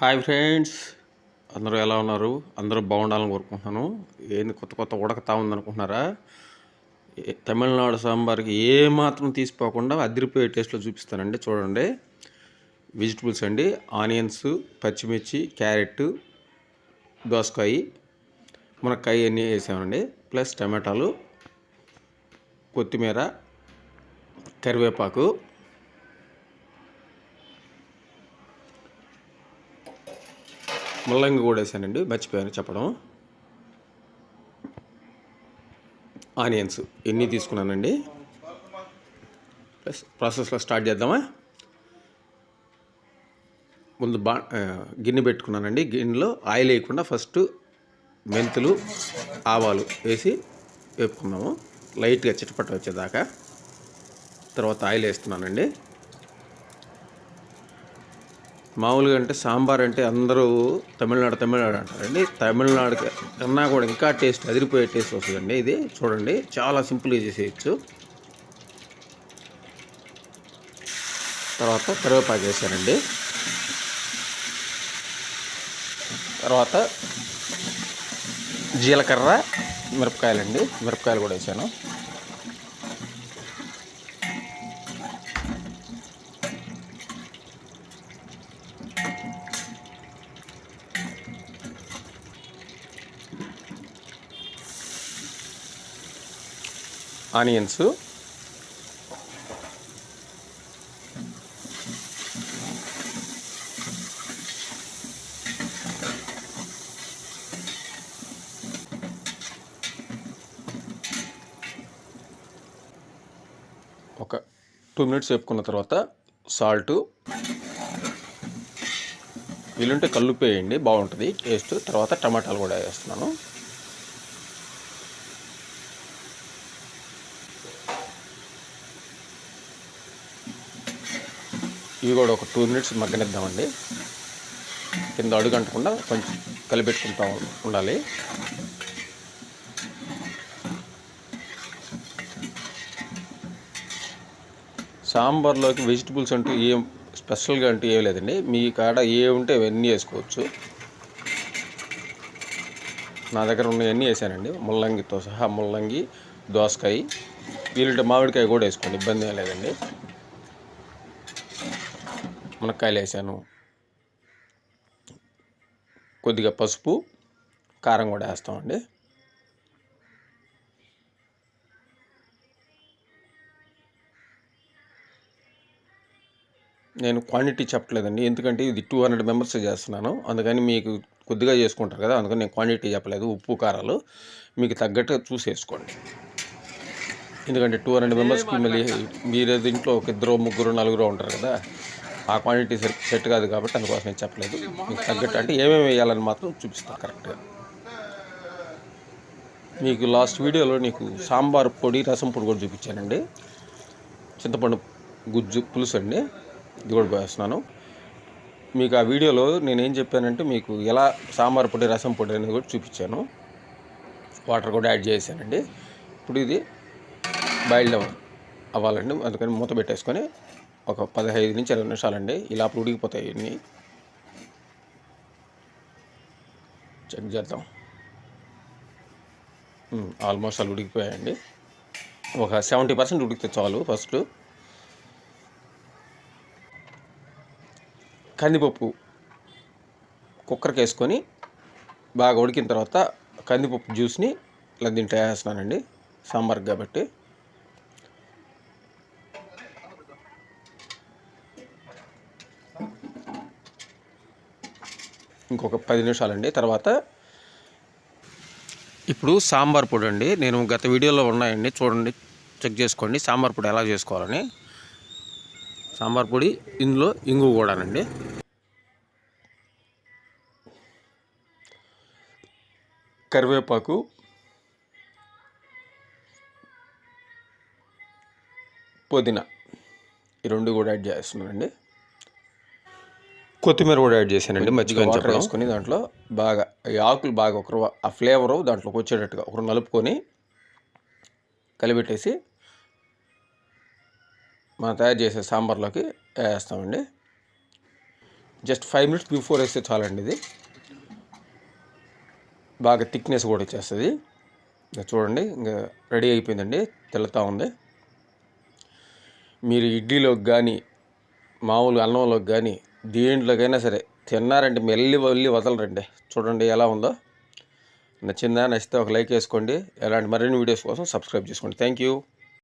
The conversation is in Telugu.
Hi friends. అందరూ ఎలా ఉన్నారు? అందరూ బాగుండాలని కోరుకుంటున్నాను. ఏంది కొత్త కొత్త ఉడకతా ఉందనుకుంటున్నారా? తమిళనాడు సాంబార్కి ఏమాత్రం తీసిపోకుండా అదిరిపోయే టేస్ట్లో చూపిస్తానండి. చూడండి. వెజిటబుల్స్ అండి. ఆనియన్స్ పచ్చిమిర్చి క్యారెట్ దోసకాయ మునక్కాయ అన్నీ వేసామండి. ప్లస్ టమాటాలు కొత్తిమీర కరివేపాకు ముల్లంగి కూడా వేసానండి మర్చిపోయాను చెప్పడం. ఆనియన్స్ ఎన్ని తీసుకున్నానండి? ప్లస్ ప్రాసెస్లో స్టార్ట్ చేద్దామా? ముందు బా గిన్నె పెట్టుకున్నానండి. గిన్నెలో ఆయిల్ వేయకుండా ఫస్ట్ మెంతులు ఆవాలు వేసి వేపుకున్నాము. లైట్గా చిటపట వచ్చేదాకా. తర్వాత ఆయిల్ వేస్తున్నానండి. మామూలుగా అంటే సాంబార్ అంటే అందరూ తమిళనాడు తమిళనాడు అంటారండి తమిళనాడు కన్నా కూడా ఇంకా టేస్ట్ అదిరిపోయే టేస్ట్ వస్తుందండి ఇది. చూడండి చాలా సింపుల్గా చేసేయచ్చు. తర్వాత కరివేపాకు వేసానండి. తర్వాత జీలకర్ర మిరపకాయలండి. మిరపకాయలు కూడా వేసాను. ఆనియన్స్. ఒక టూ మినిట్స్ వేపుకున్న తర్వాత సాల్ట్. వీలుంటే కల్లుప్పు వేయండి బాగుంటుంది. టేస్ట్. తర్వాత టమాటాలు కూడా వేస్తున్నాను. ఇవి కూడా ఒక టూ మినిట్స్ మగ్గనిద్దామండి. కింద అడుగంటకుండా కొంచెం కలిపెట్టుకుంటా ఉండాలి. సాంబార్లోకి వెజిటబుల్స్ అంటూ ఏం స్పెషల్గా అంటూ ఏం లేదండి. మీ కాడ ఏ ఉంటే అవన్నీ వేసుకోవచ్చు. నా దగ్గర ఉన్నవన్నీ వేసానండి. ముల్లంగితో సహా ముల్లంగి దోసకాయ వీలుంటే మామిడికాయ కూడా వేసుకోండి. ఇబ్బంది ఏం లేదండి. మునక్కాయలు వేసాను కొద్దిగా పసుపు కారం కూడా వేస్తామండి. నేను క్వాంటిటీ చెప్పలేదండి ఎందుకంటే ఇది టూ హండ్రెడ్ మెంబర్స్ చేస్తున్నాను. అందుకని మీకు కొద్దిగా చేసుకుంటారు కదా అందుకని నేను క్వాంటిటీ చెప్పలేదు. ఉప్పు కారాలు మీకు తగ్గట్టు చూసి వేసుకోండి. ఎందుకంటే టూ హండ్రెడ్ మెంబర్స్కి మళ్ళీ మీరు ఇంట్లో ఒక ఇద్దరు ముగ్గురు నలుగురు ఉంటారు కదా. ఆ క్వాంటిటీ సెట్ సెట్ కాదు కాబట్టి అందుకోసం నేను చెప్పలేదు. మీకు తగ్గట్టు అంటే ఏమేమి వేయాలని మాత్రం చూపిస్తాను కరెక్ట్గా మీకు లాస్ట్ వీడియోలో నీకు సాంబార్ పొడి రసం పొడి కూడా చూపించానండి. చింతపండు గుజ్జు పులుసు అండి. ఇది కూడా వేస్తున్నాను. మీకు ఆ వీడియోలో నేనేం చెప్పానంటే మీకు ఎలా సాంబార్ పొడి రసం పొడి అనేది కూడా చూపించాను. వాటర్ కూడా యాడ్ చేశానండి. ఇప్పుడు ఇది బాయిల్డ్ అవ్వాలండి. అందుకని మూత పెట్టేసుకొని ఒక పదహైదు నుంచి ఇరవై నిమిషాలండి. ఇలా ఉడికిపోతాయి ఇవన్నీ. చెక్ చేద్దాం. Hmm, ఆల్మోస్ట్ అలా ఉడికిపోయాయండి. ఒక సెవెంటీ పర్సెంట్ ఉడికితే చాలు ఫస్ట్ కందిపప్పు కుక్కర్కి వేసుకొని బాగా ఉడికిన తర్వాత కందిపప్పు జ్యూస్ని ఇలా దీంట్లో వేస్తున్నానండి. సాంబార్కి కాబట్టి. ఇంకొక పది నిమిషాలండి. తర్వాత ఇప్పుడు సాంబార్ పొడి అండి. నేను గత వీడియోలో ఉన్నాయండి. చూడండి చెక్ చేసుకోండి. సాంబార్ పొడి ఎలా చేసుకోవాలని. సాంబార్ పొడి ఇందులో ఇంగు కూడానండి. కరివేపాకు పుదీనా ఈ రెండు కూడా యాడ్ చేస్తున్నానండి. కొత్తిమీర కూడా యాడ్ చేశానండి మజ్జిగ వాటర్ వేసుకొని దాంట్లో బాగా ఈ ఆకులు బాగా ఒకరు ఆ ఫ్లేవరు దాంట్లోకి వచ్చేటట్టుగా ఒకరు నలుపుకొని కలిపెట్టేసి మనం తయారు చేసే సాంబార్లోకి వేస్తామండి. జస్ట్ ఫైవ్ మినిట్స్ బిఫోర్ వేస్తే చాలండి ఇది. బాగా థిక్నెస్ కూడా వచ్చేస్తుంది. చూడండి ఇంకా రెడీ అయిపోయిందండి తెల్లుతూ ఉంది. మీరు ఇడ్లీలోకి కానీ మామూలు అన్నంలోకి కానీ దేంట్లోకైనా సరే తిన్నారండి మెల్లి వెళ్ళి వదలరండి. చూడండి ఎలా ఉందో. నచ్చిందా? నచ్చితే ఒక లైక్ వేసుకోండి. ఎలాంటి మరిన్ని వీడియోస్ కోసం సబ్స్క్రైబ్ చేసుకోండి. Thank you